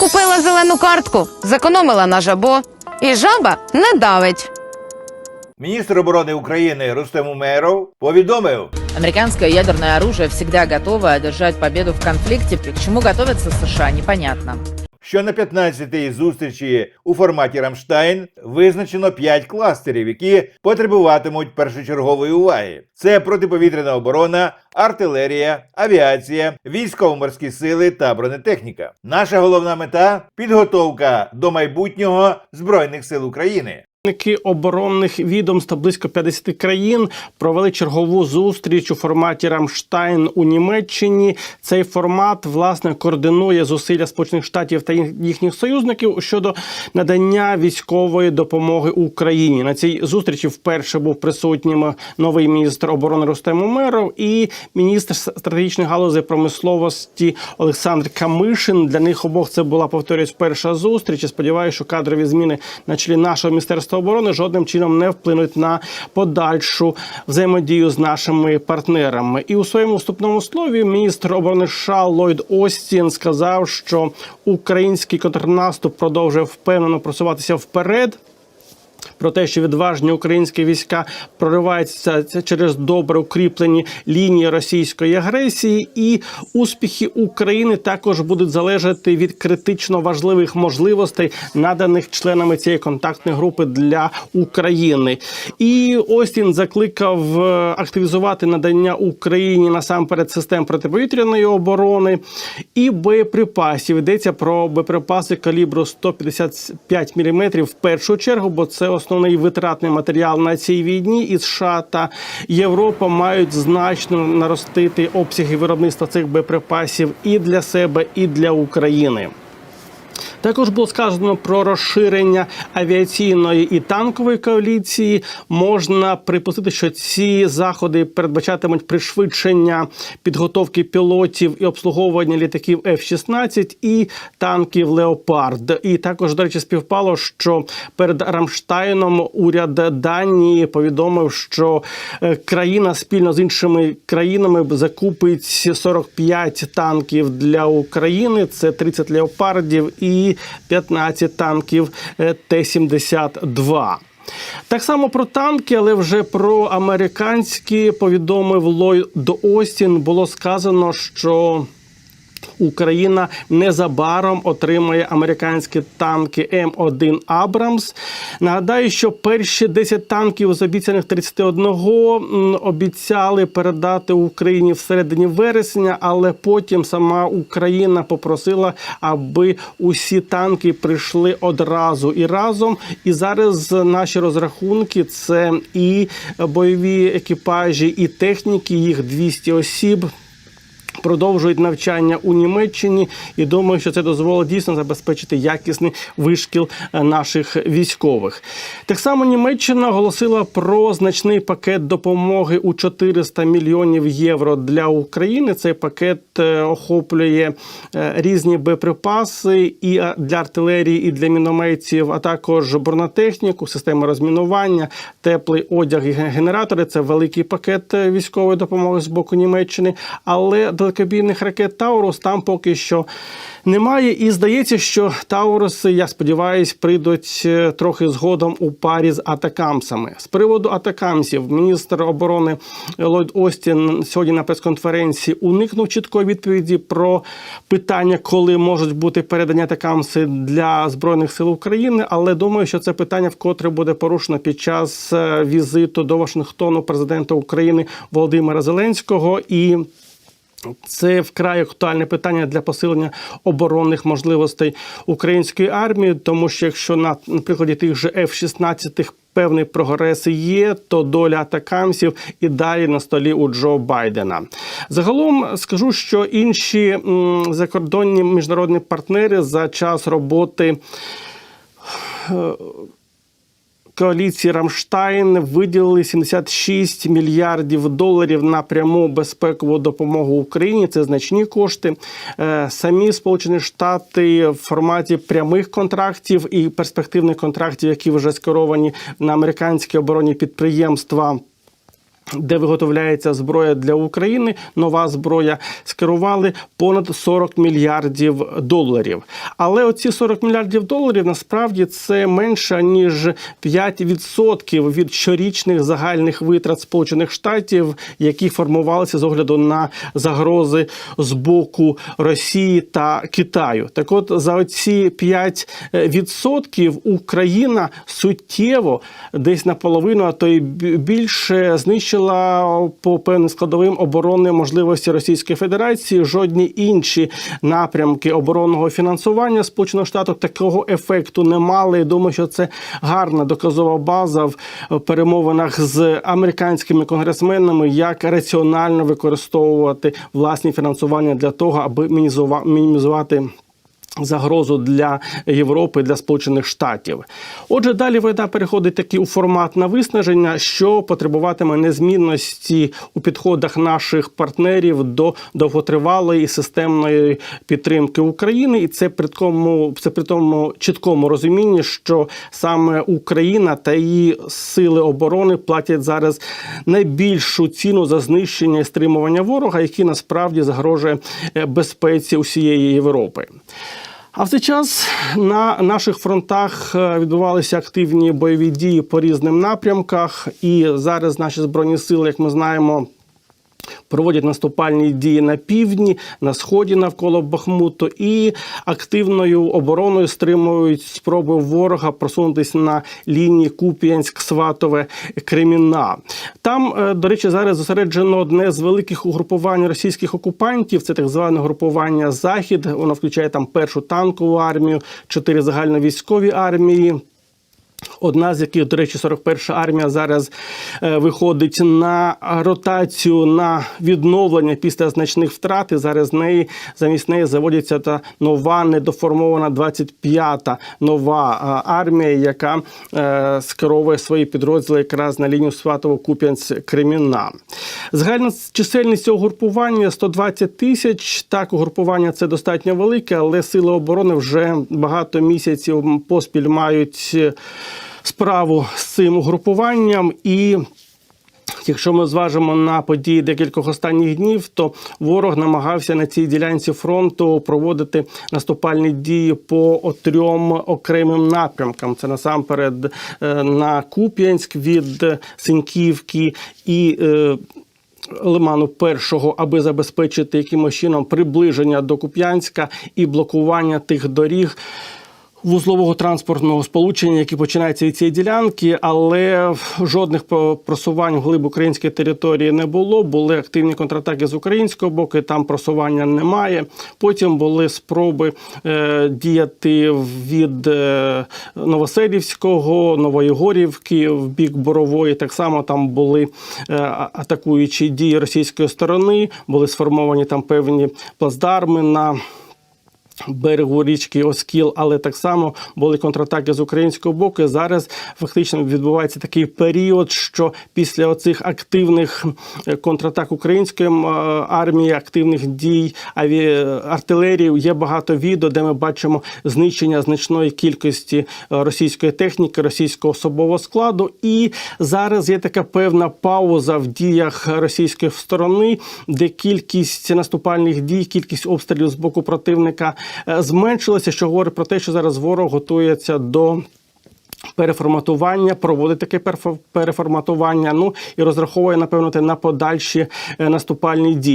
Купила зелену картку, зекономила на жабо, і жаба не давить. Міністр оборони України Рустем Умеров повідомив, Американское ядерное оружие всегда готово одержать победу в конфликте. К чему готовятся США, непонятно. Що на 15-й зустрічі у форматі Рамштайн визначено 5 кластерів, які потребуватимуть першочергової уваги. Це протиповітряна оборона, артилерія, авіація, військово-морські сили та бронетехніка. Наша головна мета підготовка до майбутнього збройних сил України. Представники оборонних відомств близько 50 країн провели чергову зустріч у форматі Рамштайн у Німеччині. Цей формат власне координує зусилля Сполучених Штатів та їхніх союзників щодо надання військової допомоги Україні. На цій зустрічі вперше був присутнім новий міністр оборони Рустем Умеров і міністр стратегічної галузі промисловості Олександр Камишин. Для них обох це була повторюсь перша зустріч. Сподіваюся, що кадрові зміни на чолі нашого міністерства оборони жодним чином не вплинуть на подальшу взаємодію з нашими партнерами. І у своєму вступному слові міністр оборони США Ллойд Остін сказав, що український контрнаступ продовжує впевнено просуватися вперед. Про те, що відважні українські війська прориваються через добре укріплені лінії російської агресії, і успіхи України також будуть залежати від критично важливих можливостей, наданих членами цієї контактної групи для України. І Остін закликав е, активізувати надання Україні насамперед систем протиповітряної оборони і боєприпасів. Йдеться про боєприпаси калібру 155 мм в першу чергу, бо це основний витратний матеріал на цій війні. І США та Європа мають значно наростити обсяги виробництва цих боєприпасів і для себе, і для України. Також було сказано про розширення авіаційної і танкової коаліції. Можна припустити, що ці заходи передбачатимуть пришвидшення підготовки пілотів і обслуговування літаків F-16 і танків Леопард. І також, до речі, співпало, що перед Рамштайном уряд Данії повідомив, що е, країна спільно з іншими країнами закупить 45 танків для України. Це 30 леопардів і 15 танків е, Т-72. Так само про танки, але вже про американські повідомив Ллойд Остін. Було сказано, що Україна незабаром отримає американські танки М1 Абрамс. Нагадаю, що перші 10 танків з обіцяних 31 м, обіцяли передати Україні всередині вересня, але потім сама Україна попросила, аби усі танки прийшли одразу і разом. І зараз наші розрахунки це і бойові екіпажі, і техніки, їх 200 осіб продовжують навчання у Німеччині, і думаю, що це дозволить дійсно забезпечити якісний вишкіл е, наших військових. Так само Німеччина оголосила про значний пакет допомоги у 400 мільйонів євро для України. Цей пакет е, охоплює е, різні боєприпаси і для артилерії, і для мінометів, а також бронетехніку, системи розмінування, теплий одяг і генератори. Це великий пакет військової допомоги з боку Німеччини. Але далекобійних ракет Таурус там поки що немає. І здається, що Тауруси, я сподіваюсь, прийдуть е, трохи згодом у парі з атакамсами. З приводу атакамсів, міністр оборони Ллойд Остін сьогодні на прес-конференції уникнув чіткої відповіді про питання, коли можуть бути передані атакамси для збройних сил України. Але думаю, що це питання вкотре буде порушено під час е, візиту до Вашингтону президента України Володимира Зеленського і. Це вкрай актуальне питання для посилення оборонних можливостей української армії, тому що якщо на на прикладі тих же F-16 певний прогрес є, то доля атакамсів і далі на столі у Джо Байдена. Загалом скажу, що інші закордонні міжнародні партнери за час роботи коаліції Рамштайн виділили 76 мільярдів доларів на пряму безпекову допомогу Україні. Це значні кошти. Е, Самі Сполучені Штати в форматі прямих контрактів і перспективних контрактів, які вже скеровані на американські оборонні підприємства. Де виготовляється зброя для України, нова зброя, скерували понад 40 мільярдів доларів. Але оці 40 мільярдів доларів насправді це менше ніж 5% від щорічних загальних витрат Сполучених Штатів, які формувалися з огляду на загрози з боку Росії та Китаю. Так, от за оці 5% Україна суттєво десь наполовину, а то й більше знищила по певним складовим оборонної можливості Російської Федерації. Жодні інші напрямки оборонного фінансування Сполучених Штатів такого ефекту не мали. Думаю, що це гарна доказова база в перемовинах з американськими конгресменами, як раціонально використовувати власні фінансування для того, аби мінімізувати. Загрозу для Європи, для Сполучених Штатів. Отже, далі війна переходить таки у формат на виснаження, що потребуватиме незмінності у підходах наших партнерів до довготривалої системної підтримки України, і це при тому, це при тому чіткому розумінні, що саме Україна та її сили оборони платять зараз найбільшу ціну за знищення і стримування ворога, який насправді загрожує е, безпеці усієї Європи. А в цей час на наших фронтах е, відбувалися активні бойові дії по різним напрямках, і зараз наші збройні сили, як ми знаємо. Проводять наступальні дії на півдні, на сході навколо Бахмуту, і активною обороною стримують спроби ворога просунутися на лінії Куп'янськ-Сватове Креміна. Там, е, до речі, зараз зосереджено одне з великих угрупувань російських окупантів. Це так зване групування Захід. Воно включає там першу танкову армію, чотири загальновійськові армії. Одна з яких, до речі, 41-ша армія зараз е, виходить на ротацію на відновлення після значних втрат. І зараз неї замість неї заводиться та нова недоформована 25-та нова е, армія, яка е, скеровує свої підрозділи якраз на лінію сватово купянськ кремінна Загальна чисельність цього групування 120 тисяч. Так, угрупування це достатньо велике, але сили оборони вже багато місяців поспіль мають справу з цим угрупуванням і. Якщо ми зважимо на події декількох останніх днів, то ворог намагався на цій ділянці фронту проводити наступальні дії по трьом окремим напрямкам. Це насамперед е, на Куп'янськ від Синьківки і. е, Лиману першого, аби забезпечити якимось чином приближення до Куп'янська і блокування тих доріг. Вузлового транспортного сполучення, які починаються від цієї ділянки, але жодних просувань вглиб української території не було. Були активні контратаки з українського боку, там просування немає. Потім були спроби е, діяти від е, Новоселівського, Новоєгорівки в бік Борової. Так само там були е, атакуючі дії російської сторони, були сформовані там певні плацдарми на берегу річки Оскіл, але так само були контратаки з українського боку. Зараз фактично відбувається такий період, що після оцих активних е, контратак української е, армії, активних дій артилерії, є багато відео, де ми бачимо знищення значної кількості е, російської техніки, російського особового складу. І зараз є така певна пауза в діях російської сторони, де кількість наступальних дій, кількість обстрілів з боку противника е, зменшилася, що говорить про те, що зараз ворог готується до. Переформатування, проводить таке переформатування, ну і розраховує, напевно, на подальші е, наступальні дії.